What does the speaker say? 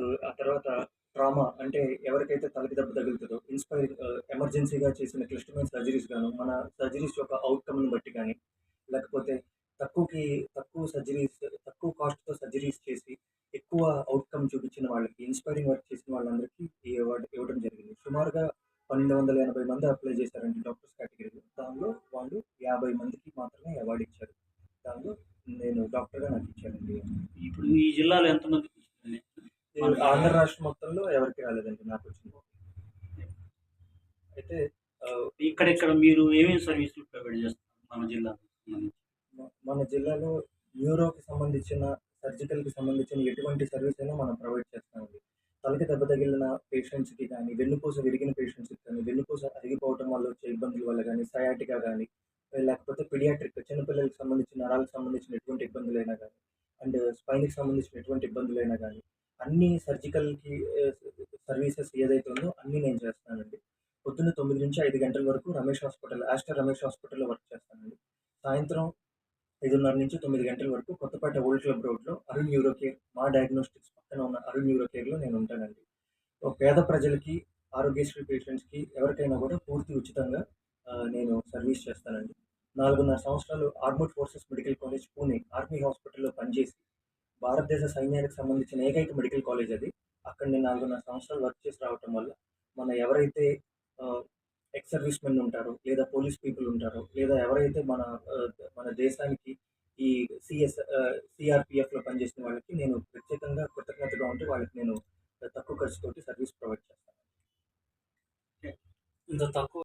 ఆ తర్వాత ట్రామా అంటే ఎవరికైతే తలకి దెబ్బ తగులుతుందో ఇన్స్పైర్ ఎమర్జెన్సీగా చేసిన క్లిష్టమైన సర్జరీస్ గాను మన సర్జరీస్ యొక్క అవుట్కమ్ని బట్టి కానీ లేకపోతే తక్కువకి తక్కువ సర్జరీస్ తక్కువ కాస్ట్తో సర్జరీస్ చేసి ఎక్కువ అవుట్కమ్ చూపించిన వాళ్ళకి ఇన్స్పైరింగ్ వర్క్ చేసిన వాళ్ళందరికీ ఈ అవార్డు ఇవ్వడం జరిగింది. సుమారుగా పన్నెండు వందల ఎనభై మంది అప్లై చేశారండి డాక్టర్స్ కేటగిరీలో దానిలో వాళ్ళు యాభై మందికి మాత్రమే అవార్డు ఇచ్చారు. దానిలో నేను డాక్టర్గా నాకు ఇచ్చానండి. ఇప్పుడు ఈ జిల్లాలో ఎంతమంది ఆంధ్ర రాష్ట్ర మొత్తంలో ఎవరికి రాలేదండి నాకు వచ్చింది అయితే ఆ, ఇక్కడెక్కడ మీరు ఏమేమి సర్వీసులు ప్రొవైడ్ చేస్తారు మన? మ- మన జిల్లాలో న్యూరోకి సంబంధించిన సర్జికల్కి సంబంధించిన ఎటువంటి సర్వీస్ అయినా మనం ప్రొవైడ్ చేస్తామండి తలకి దెబ్బ తగిలిన పేషెంట్స్కి కానీ వెన్నుపూస విరిగిన పేషెంట్స్కి కానీ వెన్నుపూస అరిగిపోవటం వల్ల వచ్చే ఇబ్బందుల వల్ల కానీ సయాటికా కానీ లేకపోతే పిడియాట్రిక్ చిన్నపిల్లలకి సంబంధించిన నరాలకు సంబంధించిన ఎటువంటి ఇబ్బందులైనా కానీ అండ్ స్పైన్కి సంబంధించిన ఎటువంటి ఇబ్బందులైనా కానీ అన్ని సర్జికల్కి సర్వీసెస్ ఏదైతే ఉందో అన్నీ నేను చేస్తానండి. పొద్దున్న తొమ్మిది నుంచి ఐదు గంటల వరకు రమేష్ హాస్పిటల్ ఆస్టర్ రమేష్ హాస్పిటల్లో వర్క్ చేస్తానండి. సాయంత్రం ఐదున్నర నుంచి తొమ్మిది గంటల వరకు కొత్తపేట ఓల్డ్ క్లబ్ రోడ్లో అరుణ్ న్యూరో కేర్ మా డయాగ్నోస్టిక్స్ పక్కన ఉన్న అరుణ్ న్యూరో కేర్లో నేను ఉంటానండి. ఓ పేద ప్రజలకి ఆరోగ్యశ్రీ పేషెంట్స్కి ఎవరికైనా కూడా పూర్తి ఉచితంగా నేను సర్వీస్ చేస్తానండి. నాలుగున్నర సంవత్సరాలు armed forces medical college Pune army హాస్పిటల్లో పనిచేసి భారతదేశ సైన్యానికి సంబంధించిన ఏకైక మెడికల్ కాలేజ్ అది. అక్కడ నేను నాలుగున్నర సంవత్సరాలు వర్క్ చేసి రావటం వల్ల మన ఎవరైతే ఎక్స్ సర్వీస్ మెన్ ఉంటారో లేదా పోలీస్ పీపుల్ ఉంటారో లేదా ఎవరైతే మన మన దేశానికి ఈ సిఎస్ సిఆర్పిఎఫ్లో పనిచేసిన వాళ్ళకి నేను ప్రత్యేకంగా కృతజ్ఞతగా ఉంటే వాళ్ళకి నేను తక్కువ ఖర్చుతోటి సర్వీస్ ప్రొవైడ్ చేస్తాను. ఇంత తక్కువ